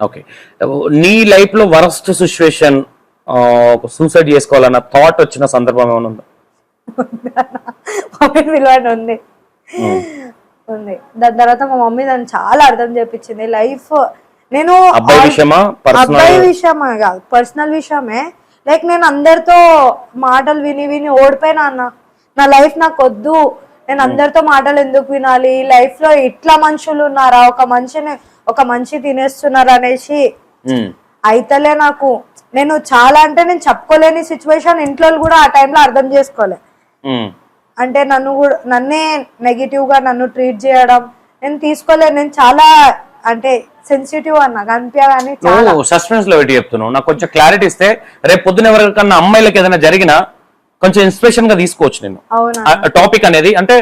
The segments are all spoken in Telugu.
ఓకే నీ లైఫ్లో వరస్ట్ సిచ్యువేషన్ సూసైడ్ చేసుకోవాలన్న థాట్ వచ్చిన సందర్భం ఏమైనా ఉందా? మమ్మీని పిలవండి ఉంది. ఉంది. దాని తర్వాత మా మమ్మీ నన్ను చాలా అర్థం చేపించింది. లైఫ్ నేను అబ్బాయి విషయమా? అబ్బాయి విషయమే కాదు. పర్సనల్ విషయమే. లైక్ నేను అందరితో మాటలు విని విని ఓడిపోయినా అన్న. నా లైఫ్ నాకు వద్దు. నేను అందరితో మాటలు ఎందుకు వినాలి? లైఫ్లో ఇట్లా మనుషులు ఉన్నారా? ఒక మనిషిని ఒక మనిషి తినేస్తున్నారు అనేసి అయితలే నాకు. నేను చాలా అంటే నేను చెప్పుకోలేని సిచ్యువేషన్ ఇంట్లో కూడా ఆ టైంలో అర్థం చేసుకోలే. అంటే నన్ను కూడా నన్నే నెగిటివ్గా నన్ను ట్రీట్ చేయడం నేను తీసుకోలేదు నేను చాలా అంటే సెన్సిటివ్ అన్న కనిపించగానే చాలా. నువ్వు సస్పెన్స్లో చెప్తున్నావు. నాకు కొంచెం క్లారిటీ ఇస్తే రేపు పొద్దున ఎవరికన్నా అమ్మాయిలకి ఏదైనా జరిగినా కొంచెం ఇన్స్పిరేషన్గా తీసుకోవచ్చు నేను అవునా? టాపిక్ అనేది అంటే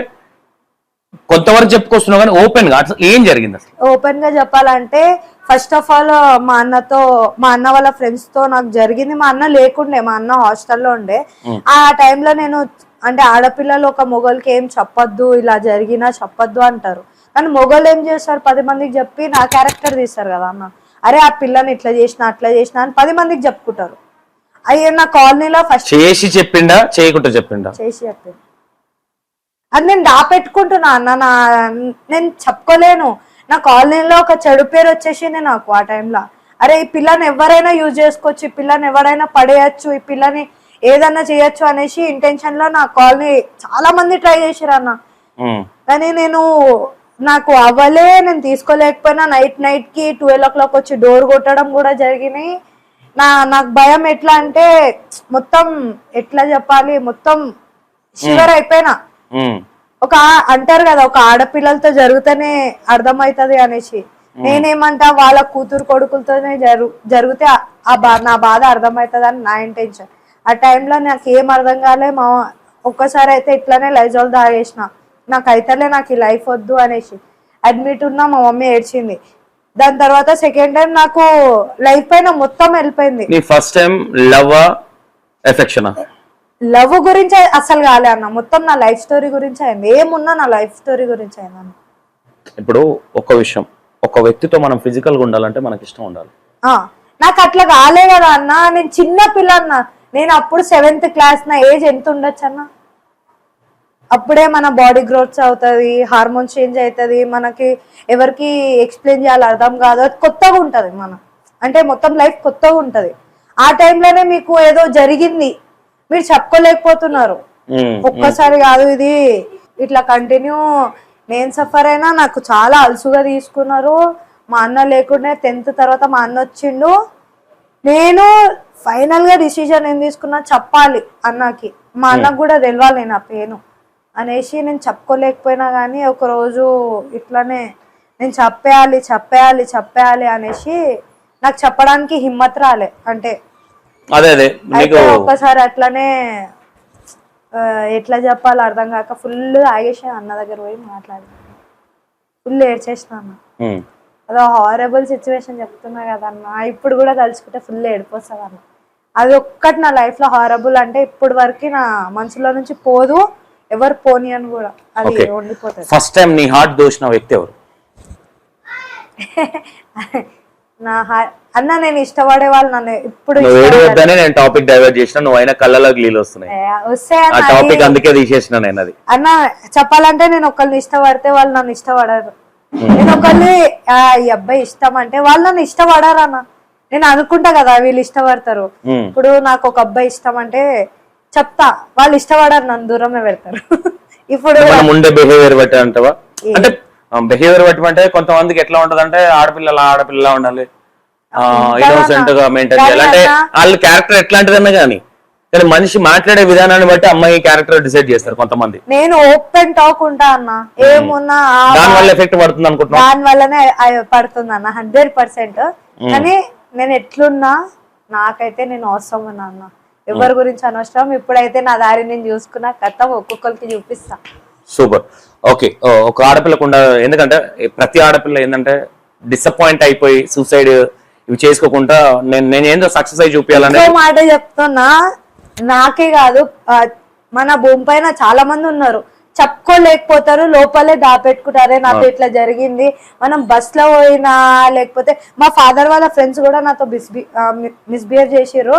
కొంతవరకు చెప్పుకొస్తున్నావు కానీ ఓపెన్గా అసలు ఏం జరిగింది అసలు? ఓపెన్గా చెప్పాలంటే ఫస్ట్ ఆఫ్ ఆల్ మా అన్నతో మా అన్న వాళ్ళ ఫ్రెండ్స్తో నాకు జరిగింది. మా అన్న లేకుండే మా అన్న హాస్టల్లో ఉండే. ఆ టైంలో నేను అంటే ఆడపిల్లలు ఒక మొగోళ్ళకి ఏం చెప్పొద్దు ఇలా జరిగినా చెప్పొద్దు అంటారు. కానీ మొగోళ్ళు ఏం చేస్తారు? పది మందికి చెప్పి నా క్యారెక్టర్ తీస్తారు కదా అన్న. అరే ఆ పిల్లని ఇట్లా చేసిన అట్లా చేసిన అని పది మందికి చెప్పుకుంటారు. అయ్యే నా కాలనీలో ఫస్ట్ చేసి చెప్పిండా? చేయకుండా చెప్పిండా? చేసి అది నేను దాపెట్టుకుంటున్నా అన్న నా నేను చెప్పుకోలేను. నా కాలనీలో ఒక చెడు పేరు వచ్చేసింది నాకు ఆ టైంలో. అరే ఈ పిల్లని ఎవరైనా యూజ్ చేసుకోవచ్చు ఈ పిల్లని ఎవరైనా పడేయచ్చు ఈ పిల్లని ఏదన్నా చేయొచ్చు అనేసి ఇంటెన్షన్లో నా కాలనీ చాలా మంది ట్రై చేసిరు అన్న. కానీ నేను నాకు అవ్వలే నేను తీసుకోలేకపోయినా. నైట్ నైట్కి ట్వెల్వ్ ఓ క్లాక్ వచ్చి డోర్ కొట్టడం కూడా జరిగినాయి. నా నాకు భయం ఎట్లా అంటే మొత్తం ఎట్లా చెప్పాలి మొత్తం షివర్ అయిపోయినా. ఒక అంటారు కదా ఒక ఆడపిల్లలతో జరిగితేనే అర్థమవుతుంది అనేసి. నేనేమంటా వాళ్ళ కూతురు కొడుకులతోనే జరు జరిగితే ఆ- బా నా బాధ అర్థమవుతుంది అని నా ఇంటెన్షన్ ఆ టైంలో నాకు ఏం అర్థం కాలే మా ఒక్కసారి అయితే ఇట్లానే లైజాల్ తాగేసిన. నాకు అయితేలే నాకు ఈ లైఫ్ వద్దు అనేసి. అడ్మిట్ ఉన్నా మా మమ్మీ ఏడ్చింది. దాని తర్వాత సెకండ్ టైం నాకు లైఫ్ పైన మొత్తం వెళ్ళిపోయింది నీ first time love affection love గురించి అసలు కాలే అన్న. మొత్తం నా లైఫ్ స్టోరీ గురించి అయింది. ఏమున్నా నా లైఫ్ స్టోరీ గురించి అయింది అన్న. ఇప్పుడు ఒక విషయం. ఒక వ్యక్తితో మనం ఫిజికల్గా ఉండాలంటే మనకి ఇష్టం ఉండాలి. ఆ, నాకు అట్లా కాలే కదా అన్న. నేను చిన్న పిల్ల అన్న. నేను అప్పుడు సెవెంత్ క్లాస్ నా ఏజ్ ఎంత ఉండొచ్చు అన్న? అప్పుడే మన బాడీ గ్రోత్ అవుతుంది హార్మోన్ చేంజ్ అవుతుంది మనకి ఎవరికి ఎక్స్ప్లెయిన్ చేయాలి అర్థం కాదు. అది కొత్తగా ఉంటుంది మన. అంటే మొత్తం లైఫ్ కొత్తగా ఉంటుంది. ఆ టైంలోనే మీకు ఏదో జరిగింది. మీరు చెప్పుకోలేకపోతున్నారు. ఒక్కసారి కాదు ఇది. ఇట్లా కంటిన్యూ నేను సఫర్ అయినా నాకు చాలా అలసుగా తీసుకున్నారు. మా అన్న లేకుండే టెన్త్ తర్వాత మా అన్న వచ్చిండు. నేను ఫైనల్గా డిసిజన్ ఏం తీసుకున్నా చెప్పాలి అన్నకి. మా అన్నకు కూడా తెలవాలి నా పేను అనేసి నేను చెప్పుకోలేకపోయినా కానీ ఒక రోజు ఇట్లానే నేను చెప్పేయాలి చెప్పేయాలి చెప్పేయాలి అనేసి నాకు చెప్పడానికి హిమ్మత్ రాలే. అంటే అదే అదే. అయితే ఒక్కసారి అట్లనే ఎట్లా చెప్పాలో అర్థం కాక ఫుల్ ఆగేసి అన్న దగ్గర పోయి మాట్లాడి. ఫుల్ ఏడ్చేసిన అన్న. అదో హారబుల్ సిచ్యువేషన్ చెప్తున్నా కదా అన్న. ఇప్పుడు కూడా తలుచుకుంటే ఫుల్ ఏడిపోతుంది అన్న అది ఒక్కటి నా లైఫ్లో హారబుల్ అంటే ఇప్పుడు వరకు నా మనసులో నుంచి పోదు. ఎవరు పోని అని కూడా అది. ఉండిపోతుంది ఫస్ట్ టైం నీ హార్ట్ దోచిన వ్యక్తి ఎవరు? నా అన్న నేను ఇష్టపడే వాళ్ళు నన్ను ఇప్పుడు. వద్దనే నేను టాపిక్ డైవర్ట్ చేసిన నువ్వు అయినా కళ్ళలోకి నీళ్ళు వస్తున్నాయి. ఆ టాపిక్ అది- అందుకే తీసేసిన నేను అది. అన్న చెప్పాలంటే నేను ఒకళ్ళని ఇష్టపడితే వాళ్ళు నన్ను ఇష్టపడరు. నేను ఒకళ్ళని ఆ, ఈ అబ్బాయి ఇష్టం అంటే వాళ్ళు నన్ను ఇష్టపడరు అన్న. నేను అనుకుంటా కదా వీళ్ళు ఇష్టపడతారు. ఇప్పుడు నాకు ఒక అబ్బాయి ఇష్టం అంటే చెప్తా. వాళ్ళు ఇష్టపడరు నన్ను దూరమే పెడతారు. ఇప్పుడు మనం ఉండే బిహేవియర్ బట్టి అంటావా? అంటే బిహేవియర్ బట్టి అంటే కొంతమందికి ఎట్లా ఉంటది అంటే ఆడపిల్లల ఆడపిల్లలా ఉండాలి. ఇన్నోసెంట్గా మెయింటైన్ చేయాలి. అంటే వాళ్ళ క్యారెక్టర్ ఎట్లాంటిదన్నా కానీ కానీ మనిషి మాట్లాడే విధానాన్ని బట్టి అమ్మాయి క్యారెక్టర్ డిసైడ్ చేస్తారు కొంతమంది. నేను ఓపెన్ టాక్ ఉంటా అన్న. ఏమున్నా దాని వల్ల ఎఫెక్ట్ పడుతుంది అనుకుంటున్నావు? దాని వల్లనే పడుతుంది అన్న హండ్రెడ్ పర్సెంట్ కానీ నేను ఎట్లున్నా నాకైతే నేను అవసరం ఉన్నా అన్న? ఎవరి గురించి అనవసరం? ఇప్పుడైతే నా దారి నేను చూసుకున్నా కథం ఒక్కొక్కరికి చూపిస్తా. సూపర్. ఓకే ఒక ఆడపిల్లకు ఉండ ఎందుకంటే ప్రతి ఆడపిల్ల ఏంటంటే డిసప్పాయింట్ అయిపోయి సూసైడ్ ఇవి చేసుకోకుండా నేను నేను ఏందో సక్సెస్ అయి చూపించాలని మాట చెప్తున్నా నాకే కాదు మన భూమి పైన చాలా మంది ఉన్నారు. చెప్పుకోలేకపోతారు లోపలే దాపెట్టుకుంటారే నాతో ఇట్లా జరిగింది. మనం బస్లో పోయినా లేకపోతే మా ఫాదర్ వాళ్ళ ఫ్రెండ్స్ కూడా నాతో మిస్బిహేవ్ చేసిర్రు.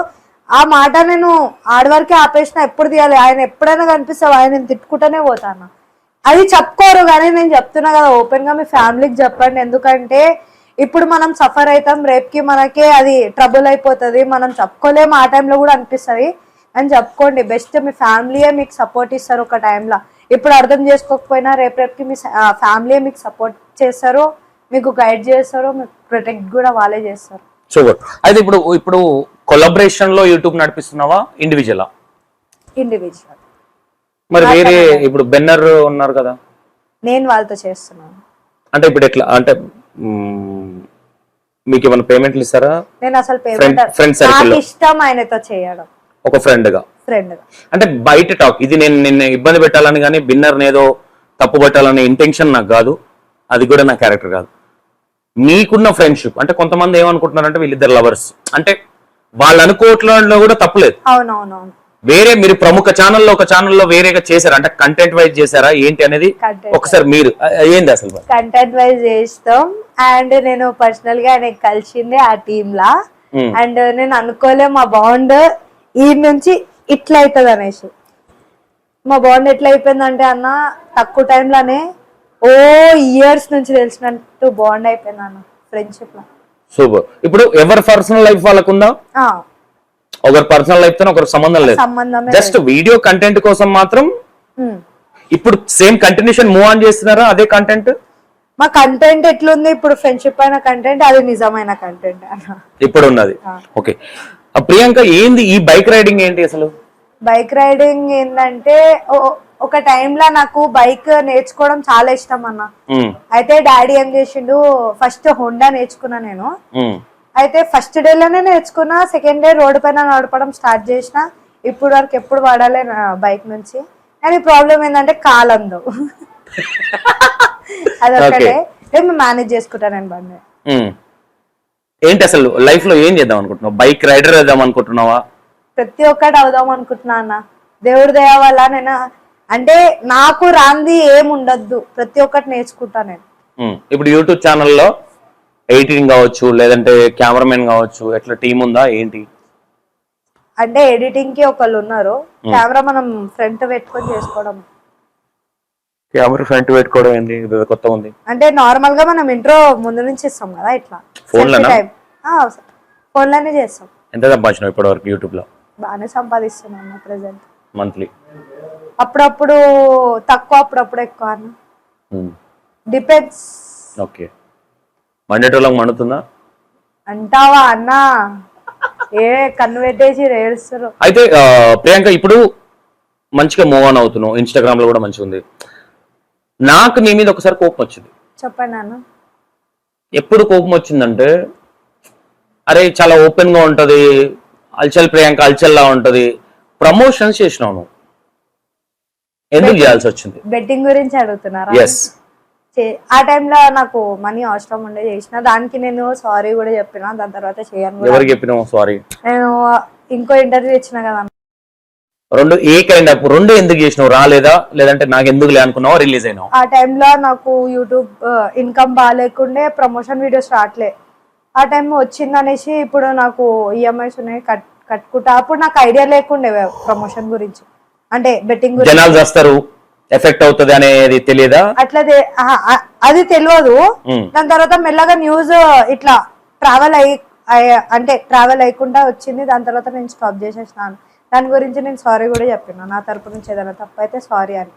ఆ మాట నేను ఆడవారికి ఆపేసిన ఎప్పుడు తీయాలి? ఆయన ఎప్పుడైనా కనిపిస్తావు? ఆయన నేను తిట్టుకుంటూనే పోతాను? అది చెప్పుకోరు కానీ నేను చెప్తున్నా కదా ఓపెన్గా మీ ఫ్యామిలీకి చెప్పండి. ఎందుకంటే ఇప్పుడు మనం సఫర్ అవుతాం రేపుకి మనకే అది ట్రబుల్ అయిపోతుంది. మనం చెప్పుకోలేము ఆ టైంలో కూడా అనిపిస్తుంది. అని చెప్పుకోండి బెస్ట్ మీ ఫ్యామిలీయే మీకు సపోర్ట్ ఇస్తారు ఒక టైంలో. ఇప్పుడు అర్థం చేసుకోకపోయినా రేపు రేపుకి మీ ఫ్యామిలీయే మీకు సపోర్ట్ చేస్తారు మీకు గైడ్ చేస్తారు మీకు ప్రొటెక్ట్ కూడా వాళ్ళే చేస్తారు. సూపర్ అయితే ఇప్పుడు ఇప్పుడు కొలబరేషన్లో యూట్యూబ్ నడిపిస్తున్నావా? ఇండివిజువలా ఇండివిజువల్ మరి వేరే ఇప్పుడు బెన్నర్ ఉన్నారు కదా? నేను వాళ్ళతో చేస్తున్నాను. అంటే ఇప్పుడు ఎట్లా? అంటే మీకు ఏమైనా పేమెంట్లు ఇస్తారా? నేను అసలు పేమెంట్ friend circle నాకు లో. ఇష్టం ఆయనతో చేయడం. ఒక ఫ్రెండ్గా? ఫ్రెండ్గా. అంటే బయట టాక్ ఇది నేను నిన్ను ఇబ్బంది పెట్టాలని కానీ బిన్నర్ ఏదో తప్పు పెట్టాలనే ఇంటెన్షన్ నాకు కాదు. అది కూడా నా క్యారెక్టర్ కాదు. మీకున్న ఫ్రెండ్షిప్ అంటే కొంతమంది ఏమనుకుంటున్నారంటే వీళ్ళిద్దరు లవర్స్ అంటే వాళ్ళు అనుకోవట్లో కూడా తప్పులేదు. అవునవునవును. వేరే మీరు ప్రముఖ ఛానల్లో ఒక ఛానల్లో వేరేగా చేశారా? అంటే కంటెంట్ వైజ్ చేశారా? ఏంటి అనేది ఒకసారి మీరు ఏంది అసలు? కంటెంట్ వైజ్ చేస్తాం. అండ్ నేను పర్సనల్గా ఆయన కలిసిందే ఆ టీమ్ లా. Hmm. అండ్ నేను అనుకోలే మా బాండ్ ఈ నుంచి ఇట్లా అవుతుంది అనేసి. మా బాండ్ ఎట్లా అయిపోయిందంటే అన్న తక్కువ టైంలోనే ఓ ఇయర్స్ నుంచి తెలిసినట్టు బాండ్ అయిపోయింది అన్న ఫ్రెండ్షిప్లో. సూపర్. ఇప్పుడు ఎవరి పర్సనల్ లైఫ్ వాళ్ళకు ఉందా ఒకరి పర్సనల్ లైఫ్తో ఒకరి సంబంధం లేదు. జస్ట్ వీడియో కంటెంట్ కోసం మాత్రం. ఇప్పుడు సేమ్ కంటిన్యూషన్ మూవ్ ఆన్ చేస్తున్నారా? అదే కంటెంట్ మా కంటెంట్ ఎట్లుంది? ఇప్పుడు ఫ్రెండ్షిప్ అయిన కంటెంట్ అది నిజమైన కంటెంట్ ఇప్పుడు ఉన్నది ఓకే ప్రియాంక ఏంది ఈ బైక్ రైడింగ్ ఏంటి అసలు? బైక్ రైడింగ్ ఏంటంటే ఒక టైంలో నాకు బైక్ నేర్చుకోవడం చాలా ఇష్టం అన్న. అయితే డాడీ ఏం చేసిండు ఫస్ట్ హోండా నేర్చుకున్నా నేను. అయితే ఫస్ట్ డేలోనే నేర్చుకున్నా సెకండ్ డే రోడ్డు పైన నడపడం స్టార్ట్ చేసిన. ఇప్పుడు వరకు ఎప్పుడు వాడాలి బైక్ నుంచి. కానీ ప్రాబ్లం ఏంటంటే కాలందు. అదొక్కటే నేను మేనేజ్ చేసుకుంటా నేను బండి. ఏంటి అసలు లైఫ్లో ఏం చేద్దాం అనుకుంటున్నావు? బైక్ రైడర్ వేద్దాం అనుకుంటున్నావా? ప్రతి ఒక్కటి అవుదాం అనుకుంటున్నా అన్న. దేవుడి దయ వల్ల నేను అంటే నాకు రాంది ఏం ఉండద్దు ప్రతి ఒక్కటి నేర్చుకుంటా నేను. ఇప్పుడు యూట్యూబ్ ఛానల్లో ఎడిటింగ్ కావచ్చు లేదంటే కెమెరామెన్ కావచ్చు ఎట్లా టీం ఉందా ఏంటి? అంటే ఎడిటింగ్కి ఒకళ్ళు ఉన్నారు. కెమెరా మనం ఫ్రంట్ పెట్టుకొని చేసుకోవడం. కెమెరా ఫ్రంట్ పెట్టుకోవడం ఏంటి ఇది కొత్త ఉంది. అంటే నార్మల్గా మనం ఇంట్రో ముందు నుంచి ఇస్తాం కదా ఇట్లా. Phone లోనా? ఫోన్లోనే చేస్తాం. ఎంత సంపాదించినావు ఇప్పటి వరకు యూట్యూబ్లో? బాగానే సంపాదిస్తున్నాను ప్రెసెంట్ మంత్లీ అప్పుడప్పుడు తక్కువ అప్పుడప్పుడు ఎక్కువ అన్న. డిపెండ్స్ ఓకే మండేటోళ్ళకి మండుతుందా? అంటావా అన్న? ఏ కన్ను పెట్టేసి ఏడుస్తారు అయితే ప్రియాంక ఇప్పుడు మంచిగా మూవ్ ఆన్ అవుతున్నావు. ఇన్స్టాగ్రామ్లో కూడా మంచిగా ఉంది. నాకు నీ మీద ఒకసారి కోపం వచ్చింది. చెప్పండి అన్న ఎప్పుడు కోపం వచ్చిందంటే అరే చాలా ఓపెన్గా ఉంటది. అల్చల్ ప్రియాంక అల్చల్లా ఉంటది. ప్రమోషన్స్ చేసినావు నువ్వు. ఎందుకు చేయాల్సి వచ్చింది బెట్టింగ్ గురించి అడుగుతున్నారా? ఎస్ ఆ టైంలో నాకు మనీ అవసరం ఉండే చేసిన దానికి నేను సారీ కూడా చెప్పిన దాని తర్వాత చేయను ఎవరికి చెప్పినావు సారీ నేను ఇంకో ఇంటర్వ్యూ ఇచ్చిన కదా. రెండు ఏ కైండ్ ఆఫ్ రెండు ఎందుకు చేసినావు? రాలేదా? లేదంటే నాకు ఎందుకు లే అనుకున్నావా? రిలీజ్ అయినావు? ఆ టైంలో నాకు యూట్యూబ్ ఇన్కమ్ బాగాలేకుండే ప్రమోషన్ వీడియోస్ రావట్లే ఆ టైం వచ్చింది అనేసి ఇప్పుడు నాకు ఈఎంఐస్ ఉన్నాయి కట్ కట్టుకుంటా. అప్పుడు నాకు ఐడియా లేకుండే ప్రమోషన్ గురించి. అంటే బెట్టింగ్ జనాలు చేస్తారు ఎఫెక్ట్ అవుతుంది అనేది తెలియదా? అట్లా అది తెలియదు. దాని తర్వాత మెల్లగా న్యూస్ ఇట్లా ట్రావెల్ అయ్యి అయ్య- అంటే ట్రావెల్ అయ్యకుండా వచ్చింది. దాని తర్వాత నేను స్టాప్ చేసేసినాను. దాని గురించి నేను సారీ కూడా చెప్పిన. నా తరపు నుంచి ఏదైనా తప్పు అయితే సారీ అని.